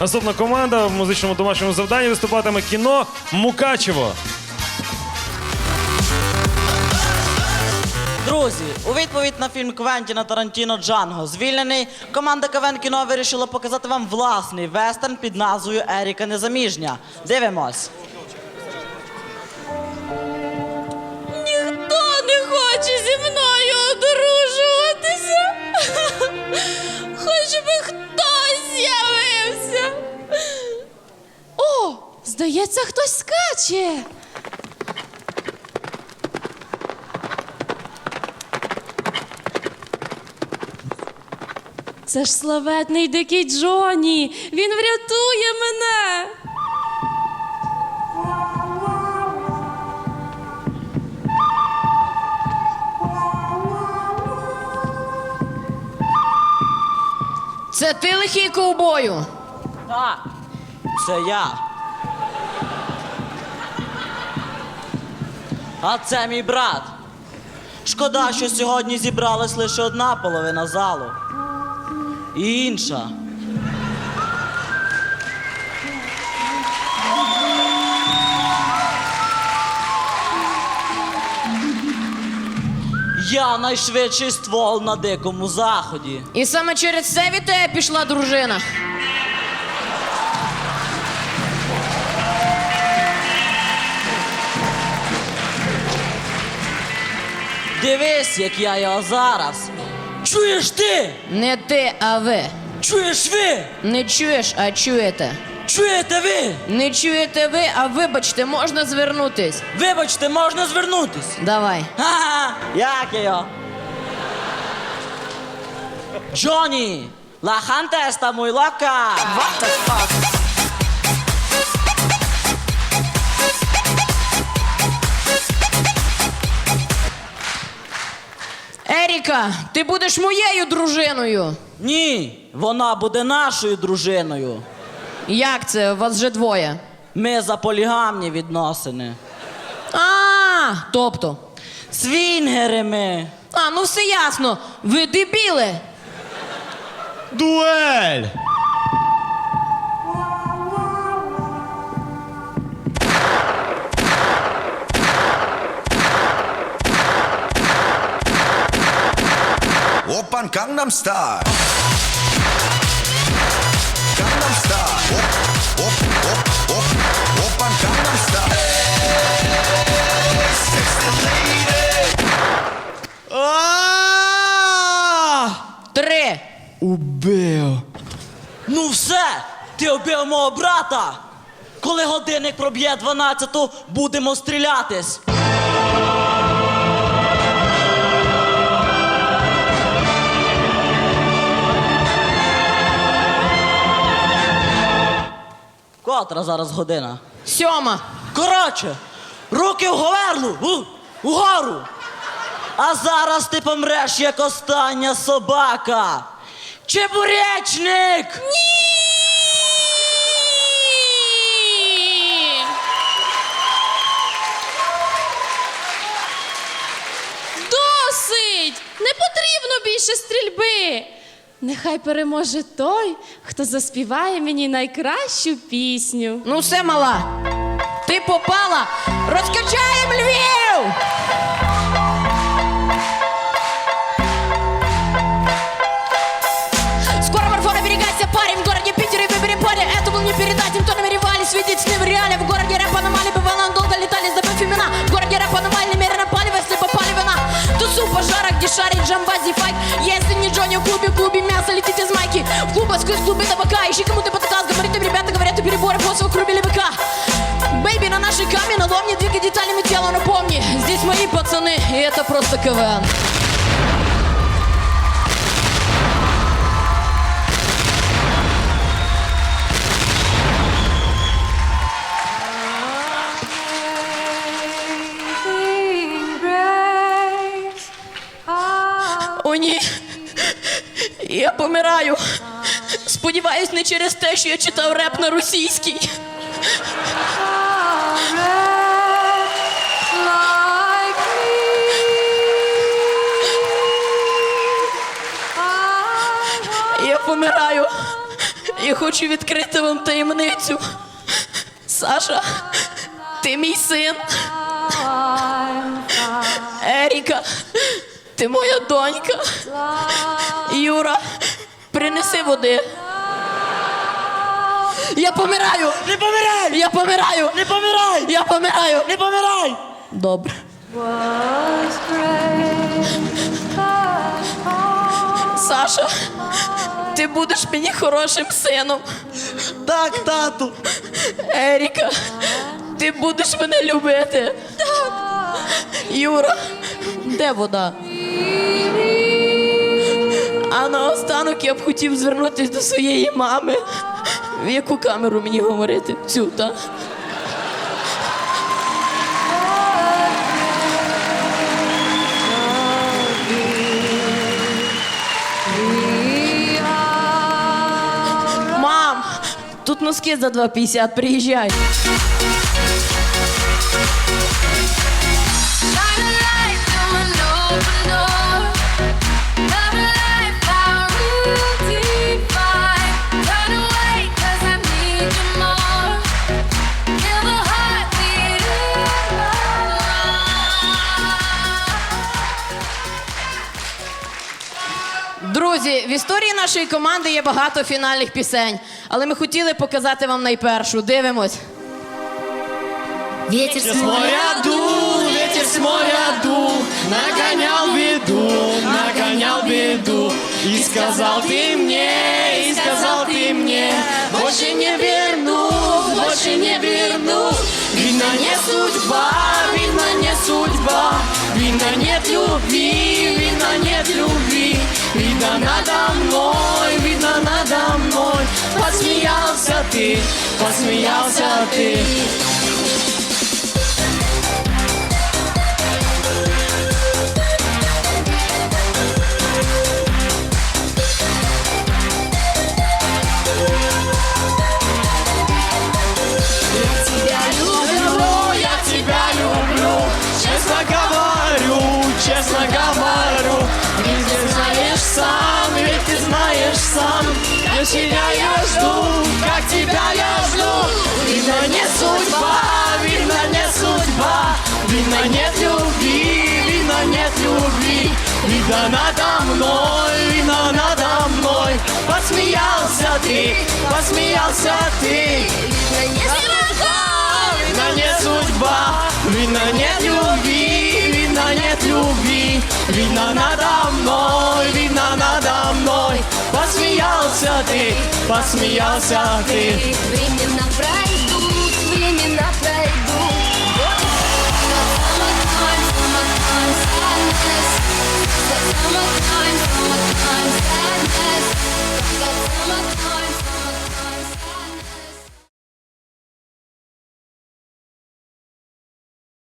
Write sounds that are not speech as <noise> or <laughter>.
Наступна команда в музичному домашньому завданні виступатиме кіно Мукачево. Друзі, у відповідь на фільм Квентіна Тарантіно Джанго звільнений, команда КВН кіно вирішила показати вам власний вестерн під назвою Еріка Незаміжня. Дивимось. Ніхто не хоче зі мною одружуватися. <laughs> Хоч би хтось здається, хтось скаче. Це ж славетний дикий Джоні. Він врятує мене. Це ти лихий ковбою. Так, це я. А це мій брат. Шкода, що сьогодні зібралась лише одна половина залу. І інша. Я найшвидший ствол на дикому заході. І саме через це від тебе пішла дружина. Дивись, як я його зараз. Чуєш ти? Не ти, а ви. Чуєш ви? Не чуєш, а чуєте. Чуєте ви? Не чуєте ви, а вибачте, можна звернутись. Вибачте, можна звернутись. Давай. Ха-ха! Як його? Джоні! La gente está muy loca! What the fuck? Еріка, ти будеш моєю дружиною. Ні, вона буде нашою дружиною. Як це? Вас вже двоє. Ми за полігамні відносини. А, тобто. Свінгери ми. А, ну все ясно. Ви дебіли. Дуель! 오빤 강남스타일 강남스타일 오, 오, 오, 오, 오빤 강남스타일 Sexy lady Три. Ну все, ти вбив мого брата. Коли годинник проб'є 12, будемо стрілятись. Котра зараз година? Сьома. Коротше, руки в говерлу, у, угору. А зараз ти помреш, як остання собака. Чебуречник! Ні! Досить! Не потрібно більше стрільби. Нехай переможе той, хто заспіває мені найкращу пісню. Ну все, мала. Ти попала. Розкачаємо Львів! Скоро марафон оберегайся, парень В городе Питере выбери парень Это был не передать им, то намеревались видеть с ним в реале В городе рэп аномалии бывало, долго летали, забыв имена В городе рэп аномалии немерено палево, если попали вина Тусу пожара, где шарит джамбази файт Если не Джонни в клубе, В клубах сквозь клубы табака Ищи кому ты потакал, говорит им ребята, говорят и переборы После выкрубили быка Бэйби на нашей каме, на лом не двигай деталями тела, но помни Здесь мои пацаны, и это просто КВН О, ні. Я помираю. Сподіваюсь, не через те, що я читав реп на російській. Я помираю Я хочу відкрити вам таємницю. Саша, ти мій син. Еріка, ти моя донька. Юра, принеси води. Я помираю! Не помирай! Я помираю! Не помирай! Я помираю! Не помирай! Добре. Саша, ти будеш мені хорошим сином. Так, тату! Еріка, ти будеш мене любити. Юра, де вода? А наостанок я б хотів звернутися до своєї мами. В яку камеру мені говорити? Цю, так? Мам, тут носки за 2,50, приїжджай. Друзі, в історії нашої команди є багато фінальних пісень, але ми хотіли показати вам найпершу. Дивимось. Ветер с моря дул, ветер с моря дул, нагонял беду, нагонял беду. И сказал ты мне, и сказал ты мне, больше не верну, больше не верну. Видно не судьба, видно не судьба, видно нет любви, видно нет любви. Видно надо мной, видно надо мной, посмеялся ты, посмеялся ты. Тебя я жду, как тебя я жду. Видно не судьба, видно не судьба. Видно нет любви, видно нет любви. Видно надо мной, видно надо мной. Посмеялся ты, посмеялся ты. Видно не судьба, видно нет любви, нет любви, видно надо мной, видно надо мной. Посмеялся ты, посмеялся ты. Времена пройдут, времена пройдут.